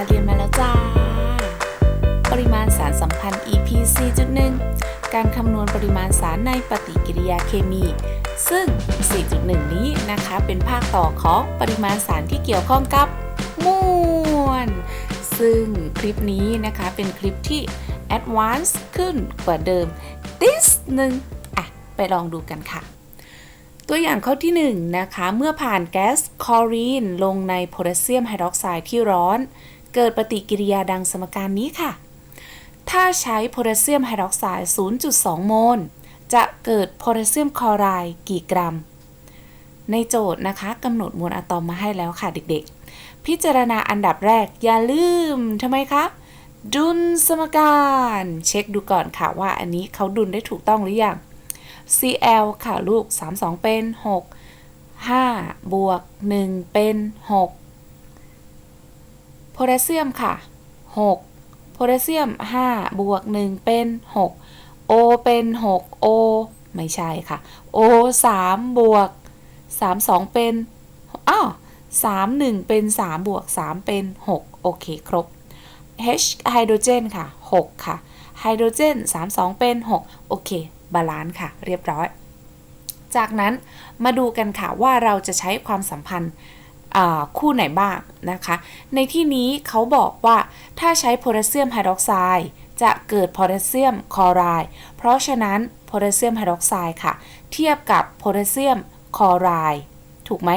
าเรียนมาแล้วจ้า ปริมาณสารสัมพันธ์ EP 4.1 การคำนวณปริมาณสารในปฏิกิริยาเคมี ซึ่ง 4.1 นี้นะคะเป็นภาคต่อของปริมาณสารที่เกี่ยวข้องกับมวล ซึ่งคลิปนี้นะคะเป็นคลิปที่ advanced ขึ้นกว่าเดิมนิดนึงอะ ไปลองดูกันค่ะตัวอย่างข้อที่1นะคะ เมื่อผ่านแก๊สคลอรีนลงในโพแทสเซียมไฮดรอกไซด์ที่ร้อน เกิดปฏิกิริยาดังสมการนี้ค่ะ ถ้าใช้โพแทสเซียมไฮดรอกไซด์ 0.2 โมล จะเกิดโพแทสเซียมคลอไรด์กี่กรัม ในโจทย์นะคะกำหนดมวลอะตอมมาให้แล้วค่ะเด็กๆ พิจารณาอันดับแรกอย่าลืมทำไมคะ ดุลสมการ เช็คดูก่อนค่ะว่าอันนี้เขาดุลได้ถูกต้องหรือยัง Cl ค่ะลูก 3 2 เป็น 6 5 บวก 1 เป็น 6 พแทสเซียมค่ะ 6 โพแทสเซียม 5 บวก 1 เป็น 6 O เป็น 6 O ไม่ใช่ค่ะ O 3 บวก 3 2 เป็นอ้าว3 1 เป็น 3 บวก 3 เป็น 6 โอเค ครบ H ไฮโดรเจนค่ะ 6 ค่ะ ไฮโดรเจน 3 2 เป็น 6 โอเค บาลานซ์ค่ะ เรียบร้อย จากนั้นมาดูกันค่ะว่าเราจะใช้ความสัมพันธ์ คู่ไหนบ้างนะคะ ในที่นี้เขาบอกว่าถ้าใช้โพแทสเซียมไฮดรอกไซด์จะเกิดโพแทสเซียมคลอไรด์เพราะฉะนั้นโพแทสเซียมไฮดรอกไซด์ค่ะ เทียบกับโพแทสเซียมคลอไรด์ถูกไหม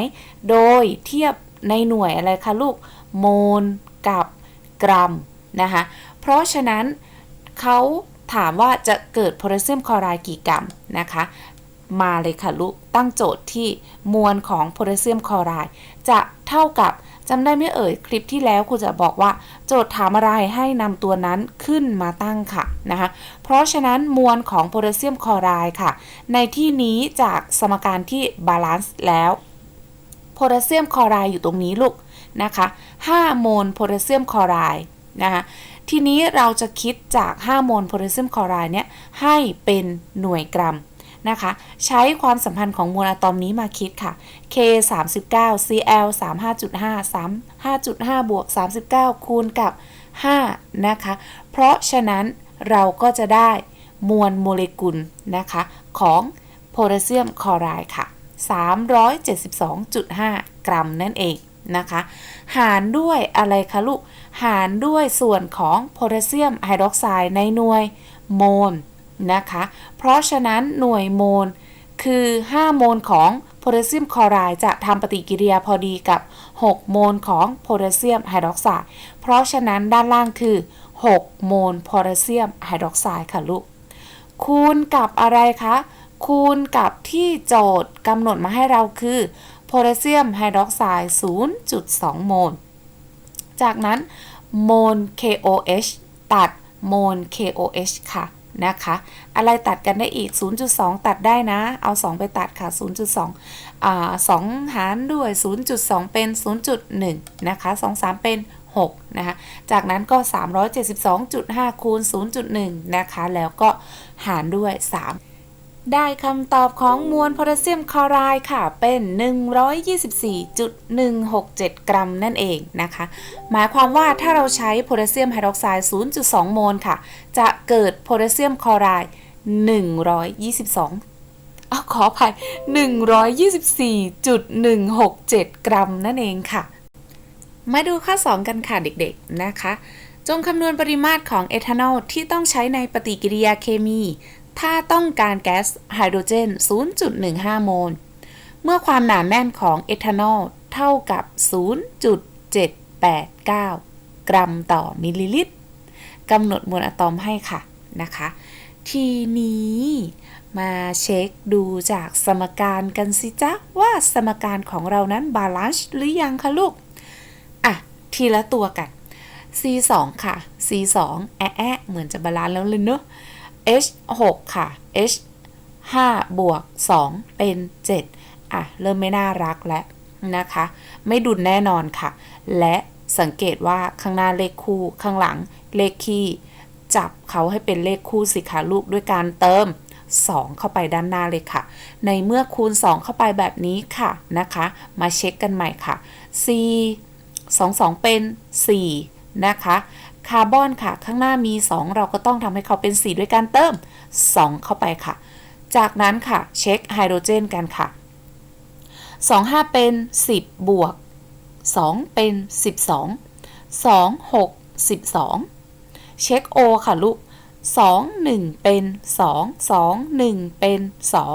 โดยเทียบในหน่วยอะไรคะลูกโมลกับกรัมนะคะ เพราะฉะนั้นเขาถามว่าจะเกิดโพแทสเซียมคลอไรด์กี่กรัมนะคะ มาเลยค่ะลูก ตั้งโจทย์ที่มวลของโพแทสเซียมคลอไรด์จะเท่ากับจำได้ไม่เอ่ยคลิปที่แล้วครูจะบอกว่า โจทย์ถามอะไรให้นำตัวนั้นขึ้นมาตั้งค่ะนะคะเพราะฉะนั้นมวลของโพแทสเซียมคลอไรด์ค่ะ ในที่นี้จากสมการที่บาลานซ์แล้วโพแทสเซียมคลอไรด์อยู่ตรงนี้ลูกนะคะ5โมลโพแทสเซียมคลอไรด์นะคะทีนี้เราจะคิดจาก5โมลโพแทสเซียมคลอไรด์เนี่ยให้เป็นหน่วยกรัม นะคะ ใช้ความสัมพันธ์ของมวลอะตอมนี้มาคิดค่ะ K 39 Cl 35.5 35.5 บวก 39 คูณกับ 5 นะคะ เพราะฉะนั้นเราก็จะได้มวลโมเลกุลนะคะของโพแทสเซียมคลอไรด์ค่ะ 372.5 กรัมนั่นเองนะคะ หารด้วยอะไรคะลูก หารด้วยส่วนของโพแทสเซียมไฮดรอกไซด์ในหน่วยโมล นะคะ เพราะฉะนั้นหน่วยโมลคือ 5 โมลของโพแทสเซียมคลอไรด์จะทำปฏิกิริยาพอดีกับ 6 โมลของโพแทสเซียมไฮดรอกไซด์ เพราะฉะนั้นด้านล่างคือ 6 โมลโพแทสเซียมไฮดรอกไซด์ค่ะลูก คูณกับอะไรคะ คูณกับที่โจทย์กำหนดมาให้เราคือโพแทสเซียมไฮดรอกไซด์ 0.2 โมล จากนั้นโมล KOH ตัดโมล KOH ค่ะ นะคะ อะไรตัดกันได้อีก 0.2 ตัดได้นะ เอา 2 ไปตัดค่ะ 0.2อ่า2หารด้วย 0.2 เป็น 0.1 นะคะ 2 3 เป็น 6 นะคะ จากนั้นก็ 372.5 คูณ 0.1 นะคะ แล้วก็หารด้วย 3 ได้คำตอบของมวลโพแทสเซียมคลอไรด์ค่ะ เป็น 124.167 กรัมนั่นเองนะคะ หมายความว่าถ้าเราใช้โพแทสเซียมไฮดรอกไซด์ 0.2 โมลค่ะ จะเกิดโพแทสเซียมคลอไรด์ 122อขออภัย 124.167 กรัมนั่นเองค่ะ มาดูข้อ 2 กันค่ะเด็กๆนะคะ จงคำนวณปริมาตรของเอทานอลที่ต้องใช้ในปฏิกิริยาเคมี ถ้าต้องการแก๊สไฮโดรเจน 0.15 โมล เมื่อความหนาแน่นของเอทานอลเท่ากับ 0.789 กรัมต่อมิลลิลิตรกำหนดมวลอะตอมให้ค่ะนะคะ ทีนี้มาเช็คดูจากสมการกันสิจ๊ะ ว่าสมการของเรานั้นบาลานซ์หรือยังคะลูก อะ ทีละตัวกัน C2 ค่ะ C2 แอะแอะเหมือนจะบาลานซ์แล้วเลยเนอะ H 6ค่ะ H 5บวก 2 เป็น 7 อะ เริ่มไม่น่ารักแล้วนะคะ ไม่ดุลแน่นอนค่ะ และสังเกตว่าข้างหน้าเลขคู่ข้างหลังเลขคี่ จับเขาให้เป็นเลขคู่สิคะลูกด้วยการเติม 2 เข้าไปด้านหน้าเลยค่ะ ในเมื่อคูณ 2 เข้าไปแบบนี้ค่ะนะคะ มาเช็คกันใหม่ค่ะ 4 2 2 เป็น 4 นะคะาร์บอนค่ะ ข้างหน้ามี 2 เราก็ต้องทำให้เขาเป็น 4 ด้วยการเติม 2 เข้าไปค่ะ จากนั้นค่ะ เช็คไฮโดรเจนกันค่ะ 2 5 เป็น 10 บวก 2 เป็น 12 2 6 12 เช็ค O ค่ะลูก 2 1 เป็น 2 2 1 เป็น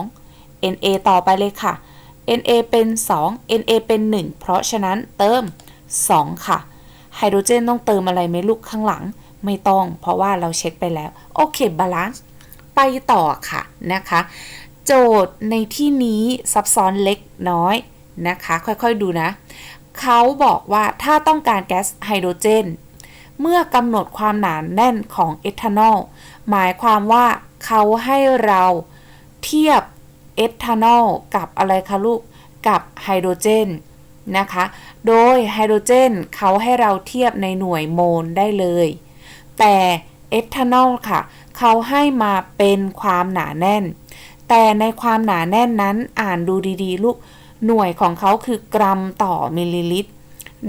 2 NA ต่อไปเลยค่ะ NA เป็น 2 NA เป็น 1 เพราะฉะนั้นเติม 2 ค่ะ ไฮโดรเจนต้องเติมอะไรไหมลูกข้างหลัง ไม่ต้อง เพราะว่าเราเช็คไปแล้ว โอเคบาลานซ์ไปต่อค่ะนะคะ โจทย์ในที่นี้ซับซ้อนเล็กน้อยนะคะ ค่อยๆดูนะ เขาบอกว่าถ้าต้องการแก๊สไฮโดรเจน เมื่อกำหนดความหนาแน่นของเอทานอลหมายความว่าเขาให้เราเทียบเอทานอลกับอะไรคะลูก กับไฮโดรเจนนะคะ โดยไฮโดรเจนเขาให้เราเทียบในหน่วยโมลได้เลย แต่เอทานอลค่ะ เขาให้มาเป็นความหนาแน่น แต่ในความหนาแน่นนั้นอ่านดูดีๆ ลูก หน่วยของเขาคือกรัมต่อมิลลิลิตร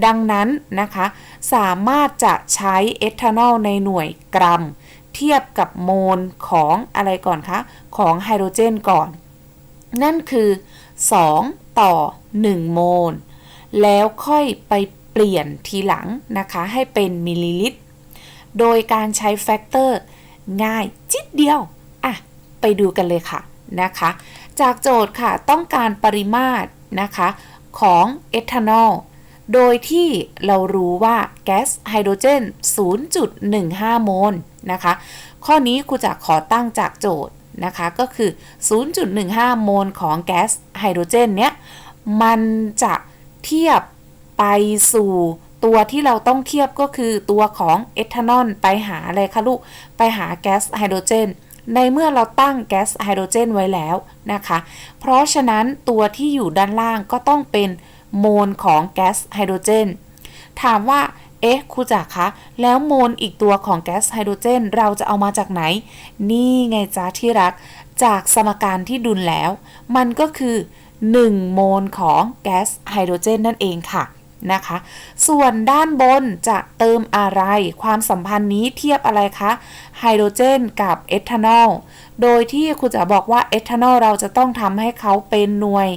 ดังนั้นนะคะ สามารถจะใช้เอทานอลในหน่วยกรัม เทียบกับโมลของอะไรก่อนคะ ของไฮโดรเจนก่อน นั่นคือ 2 ต่อ 1 โมล แล้วค่อยไปเปลี่ยนทีหลังนะคะให้เป็นมิลลิลิตร โดยการใช้แฟกเตอร์ง่ายจิดเดียว อะ ไปดูกันเลยค่ะนะคะ จากโจทย์ค่ะต้องการปริมาตรนะคะของเอทานอล โดยที่เรารู้ว่าแก๊สไฮโดรเจน 0.15 โมลนะคะ ข้อนี้ครูจะขอตั้งจากโจทย์นะคะก็คือ 0.15 โมลของแก๊สไฮโดรเจนเนี้ย มันจะ เทียบไปสู่ตัวที่เราต้องเทียบก็คือตัวของเอทานอลไปหาอะไรคะลูก ไปหาแก๊สไฮโดรเจน ในเมื่อเราตั้งแก๊สไฮโดรเจนไว้แล้วนะคะ เพราะฉะนั้นตัวที่อยู่ด้านล่างก็ต้องเป็นโมลของแก๊สไฮโดรเจน ถามว่า เอ๊ะครูจักคะ แล้วโมลอีกตัวของแก๊สไฮโดรเจน เราจะเอามาจากไหน นี่ไงจ้าที่รัก จากสมการที่ดุลแล้ว มันก็คือ 1 โมลของแก๊สไฮโดรเจนนั่นเองค่ะนะคะ ส่วนด้านบนจะเติมอะไร ความสัมพันธ์นี้เทียบอะไรคะไฮโดรเจนกับเอทานอล โดยที่ครูจะบอกว่าเอทานอลเราจะต้องทำให้เขาเป็นหน่วย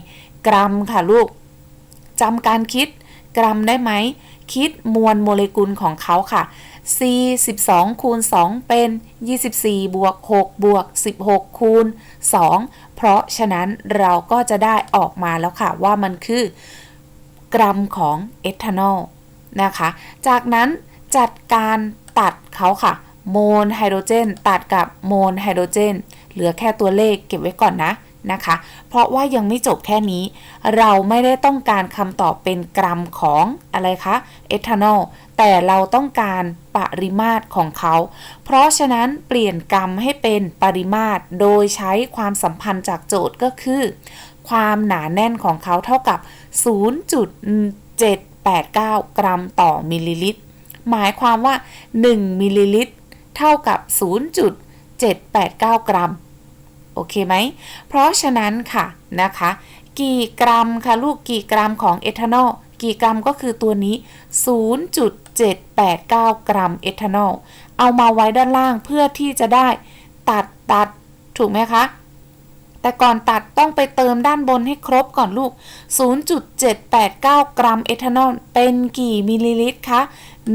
กรัมค่ะลูกจำการคิดกรัมได้ไหม คิดมวลโมเลกุลของเขาค่ะ C 12 คูณ 2 เป็น 24 บวก 6 บวก 16 คูณ 2 เพราะฉะนั้นเราก็จะได้ออกมาแล้วค่ะว่ามันคือกรัมของเอทานอลนะคะ จากนั้นจัดการตัดเขาค่ะ โมลไฮโดรเจน ตัดกับโมลไฮโดรเจน เหลือแค่ตัวเลขเก็บไว้ก่อนนะ นะคะ เพราะว่ายังไม่จบแค่นี้ เราไม่ได้ต้องการคำตอบเป็นกรัมของอะไรคะเอทานอลแต่เราต้องการปริมาตรของเขา เพราะฉะนั้นเปลี่ยนกรัมให้เป็นปริมาตร โดยใช้ความสัมพันธ์จากโจทย์ก็คือ ความหนาแน่นของเขาเท่ากับ 0.789 กรัมต่อมิลลิลิตร หมายความว่า 1 มิลลิลิตร เท่ากับ 0.789 กรัม โอเคไหม เพราะฉะนั้นค่ะนะคะ กี่กรัมคะลูกกี่กรัมของเอทานอลกี่กรัมก็คือตัวนี้ 0.789 กรัมเอทานอลเอามาไว้ด้านล่างเพื่อที่จะได้ตัดตัดถูกไหมคะ แต่ก่อนตัดต้องไปเติมด้านบนให้ครบก่อนลูก 0.789 กรัมเอทานอลเป็นกี่มิลลิลิตรคะ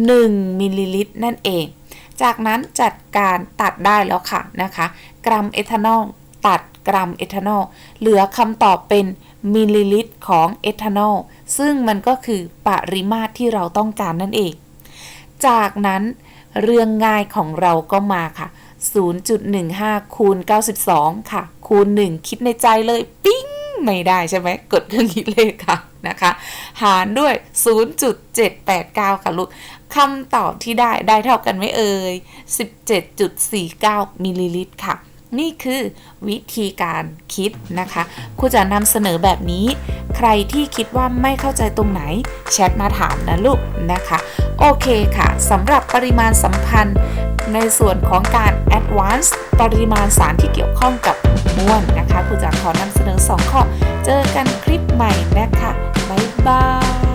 1 มิลลิลิตรนั่นเอง จากนั้นจัดการตัดได้แล้วค่ะนะคะ กรัมเอทานอล ตัดกรัมเอทานอลเหลือคำตอบเป็นมิลลิลิตรของเอทานอลซึ่งมันก็คือปริมาตรที่เราต้องการนั่นเอง จากนั้นเรื่องง่ายของเราก็มาค่ะ 0.15 คูณ 92 ค่ะ คูณ 1 คิดในใจเลยปิ้งไม่ได้ใช่ไหมกดเครื่องคิดเลขค่ะนะคะ หารด้วย 0.789 ค่ะลูกคำตอบที่ได้ได้เท่ากันไหมเอ่ย 17.49 มิลลิลิตรค่ะ นี่คือวิธีการคิดนะคะครูจะนำเสนอแบบนี้ ใครที่คิดว่าไม่เข้าใจตรงไหน แชทมาถามนะลูกนะคะ โอเคค่ะสำหรับปริมาณสัมพันธ์ในส่วนของการ advance ปริมาณสารที่เกี่ยวข้องกับมวลนะคะครูจะขอนำเสนอ 2 ข้อ เจอกันคลิปใหม่นะคะ บ๊ายบาย